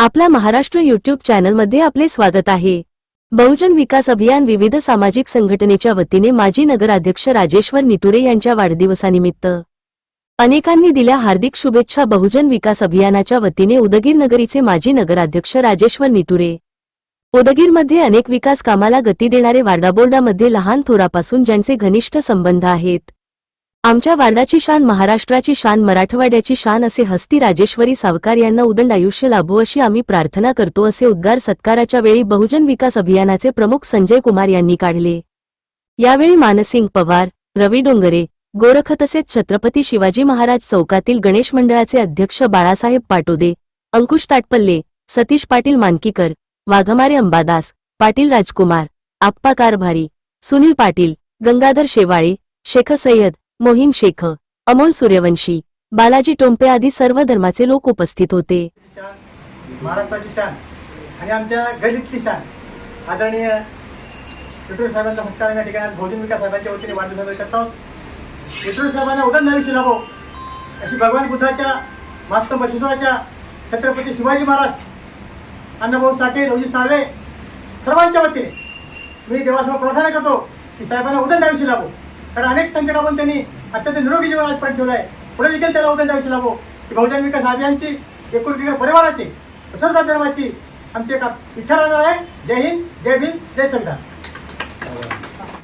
आपल्या महाराष्ट्र युट्यूब चॅनलमध्ये आपले स्वागत आहे. बहुजन विकास अभियान विविध सामाजिक संघटनेच्या वतीने माजी नगराध्यक्ष राजेश्वर निटुरे यांच्या वाढदिवसानिमित्त अनेकांनी दिल्या हार्दिक शुभेच्छा बहुजन विकास अभियानाच्या वतीने उदगीर नगरीचे माजी नगराध्यक्ष राजेश्वर निटुरे उदगीरमध्ये अनेक विकास कामाला गती देणारे वार्डाबोर्डामध्ये लहान थोरापासून ज्यांचे घनिष्ठ संबंध आहेत. आमच्या वार्डाची शान महाराष्ट्राची शान मराठवाड्याची शान असे हस्ती राजेश्वरी सावकार यांना उदंड आयुष्य लाभो अशी आम्ही प्रार्थना करतो असे उद्गार सत्काराच्या वेळी बहुजन विकास अभियानाचे प्रमुख संजय कुमार यांनी काढले. यावेळी मानसिंग पवार रवी डोंगरे गोरख तसेच छत्रपती शिवाजी महाराज चौकातील गणेश मंडळाचे अध्यक्ष बाळासाहेब पाटोदे अंकुश ताटपल्ले सतीश पाटील मानकीकर वाघमारे अंबादास पाटील राजकुमार आप्पा कारभारी सुनील पाटील गंगाधर शेवाळे शेख सय्यद मोहीम शेख अमोल सूर्यवंशी बालाजी टोंपे आदी सर्व धर्माचे लोक उपस्थित होते. महाराष्ट्राची शान आणि आमच्या गलितली शान. आदरणीय विठ्ठल साहेबांचा सत्कार या ठिकाणी भोजन विकास साहेबांच्या वतीने वाढदिवस करत. आहोत विठ्ठल साहेबांना उदंड नवी लाभो अशी भगवान बुद्धाच्या मास्तर बसवेश्वराच्या छत्रपती शिवाजी महाराज अण्णाभाऊ साठे रवजी साळवे सर्वांच्या वतीने मी देवासमोर प्रार्थना करतो की साहेबांना उदंड आयुष्य लाभो कारण अनेक संकटातून त्यांनी अत्यंत निरोगी जीवन आजपर्यंत ठेवलं आहे. पुढे देखील त्याला उदंड आयुष्य लाभो की बहुजन विकास अभियानची एकूण विकास परिवाराची सर्व धर्माची आमची एक इच्छा राहणार आहे. जय हिंद जय भीम जय संविधान